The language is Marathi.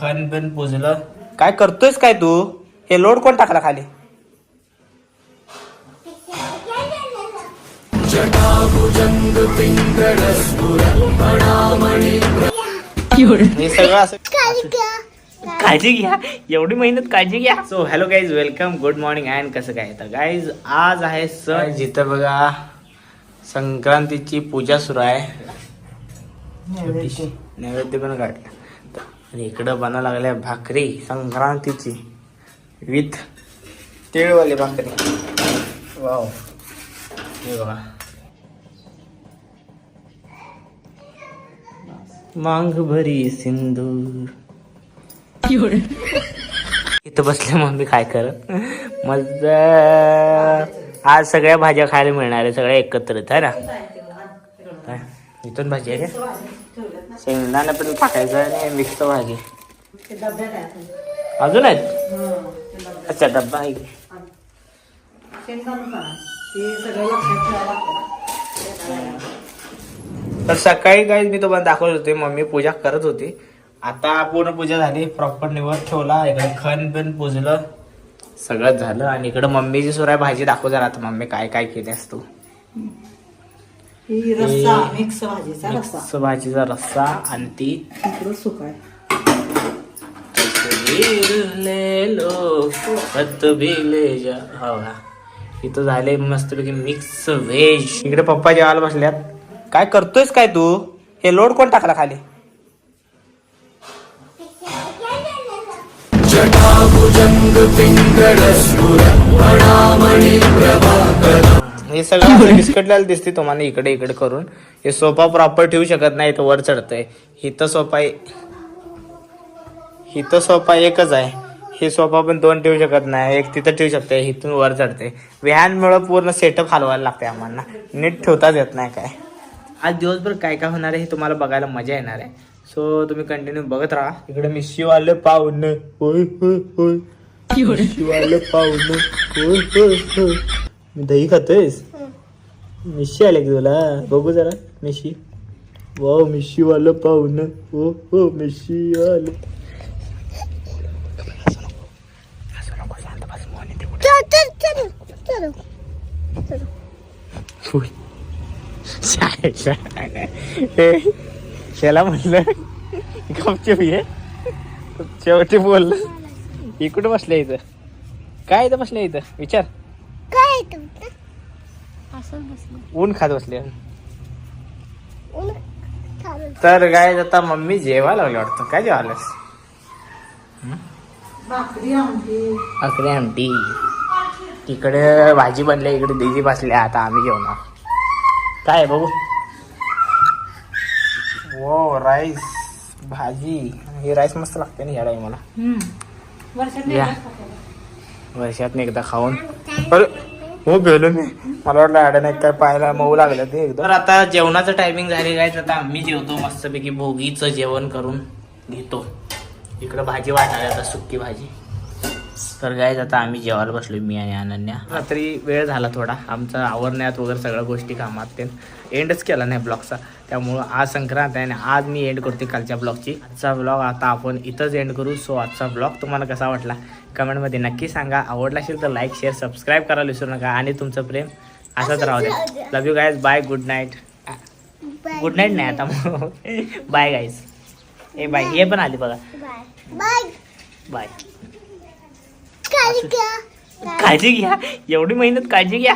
खण बिन पुजलं. काय करतोयस काय तू? हे लोड कोण टाकला खाली? हे सगळं असं काळजी घ्या. एवढी मेहनत काळजी घ्या. So hello guys welcome good morning and कसं काय? तर गाईज आज आहे सण जिथं बघा संक्रांतीची पूजा सुरू आहे. छोटीशी नैवेद्य पण काढला. आणि इकडं बना लागल्या भाकरी संक्रांतीची. विथ तिळवाली भाकरी. वाव. हे बघा. मांग भरी सिंदूर. इथं बसले मम्मी काय करत? मजा आज सगळ्या भाज्या खायला मिळणार आहे सगळ्या एकत्रित आहे ना? काय? इथून भाजी आहे का शेंगदाणा पण टाकायचं आणि मिक्स भाजी अजून आहेत? अच्छा डब्बा आहे की. तर सकाळी काय मी तुम्हाला दाखवत होते मम्मी पूजा करत होती. आता पूर्ण पूजा झाली प्रॉपर निवड ठेवला इकडे खण बिन पुजलं सगळं झालं. आणि इकडे मम्मीची सुराय भाजी दाखव जरा आता मम्मी काय काय केल्यास तू. ही रस्सा मिक्स भाजीचा रस्सा. मिक्स भाजीचा रस्सा आणि ती इकडं हो का? इथं झाले मस्तपैकी मिक्स व्हेज इकडे पप्पा जेवायला बसल्यात. काय करतोयस काय तू? हे लोड कोण टाकला खाली? हे सगळं बिस्कटल्याला दिसते तुम्हाला इकडे इकडे करून. हे सोफा प्रॉपर ठेवू शकत नाही तर वर चढतंय. इथं सोफा इथं सोफा एकच आहे. हे सोफा पण दोन ठेवू शकत नाही. एक तिथं ठेवू शकते इथून वर चढते. व्हॅनमुळे पूर्ण सेटअप हलवायला लागते आम्हाला. नीट ठेवताच येत नाही काय. आज दिवसभर काय काय होणार आहे हे तुम्हाला बघायला मजा येणार आहे. सो तुम्ही कंटिन्यू बघत राहा. इकडे पाहुणे. होय होय होय. मिशीवाले पाहुणे. होय होय होय. मी दही खातोयस? मिशी आले की तुला? बघू जरा मिशी वाव मिशी वालं पाहुणं. हो हो मिशी आलं त्याला म्हणलं गपचूप ये. शेवटी बोललं इकडे बसल्या इथं? काय इथं बसल्या इथं? विचार. काय ऊन खात बसले. तर काय आता मम्मी जेवायला लागली वाटतं. काय जेवायलास? भाकरी आमटी. अकरे आमटी. तिकडे भाजी बनल्या इकडे दिदी बसल्या आता आम्ही जेवणार. काय आहे बघू? वो राईस भाजी. हे राईस मस्त लागते ना या मला वर्षात एकदा खाऊन. हो गेलो मी. मला वाटलं आड्या नाही काय पाहायला मऊ लागलं ते एकदम तर आता जेवणाचं टायमिंग झाले काय आता आम्ही जेवतो मस्तपैकी भोगीचं जेवण करून घेतो. इकडं भाजी वाटणार आता सुक्की भाजी. तर काय आता आम्ही जेवायला बसलो मी आणि अनन्या. रात्री वेळ झाला थोडा. आमचा आवरण्यात वगैरे सगळ्या गोष्टी कामात. ते एंडच केला नाही ब्लॉगचा. त्यामुळं आज संक्रांत आहे आणि आज मी एंड करते कालच्या ब्लॉगची. आजचा ब्लॉग आता आपण इथंच एंड करू. सो आजचा ब्लॉग तुम्हाला कसा वाटला? कमेंटमध्ये नक्की सांगा. आवडला असेल तर लाईक शेअर सबस्क्राईब करायला विसरू नका. आणि तुमचं प्रेम असंच राहू द्या. Love you guys bye good night good night नाही आता. बाय गाईज ए बाय हे पण आली बघा. बाय बाय काळजी घ्या. एवढी मेहनत काळजी घ्या.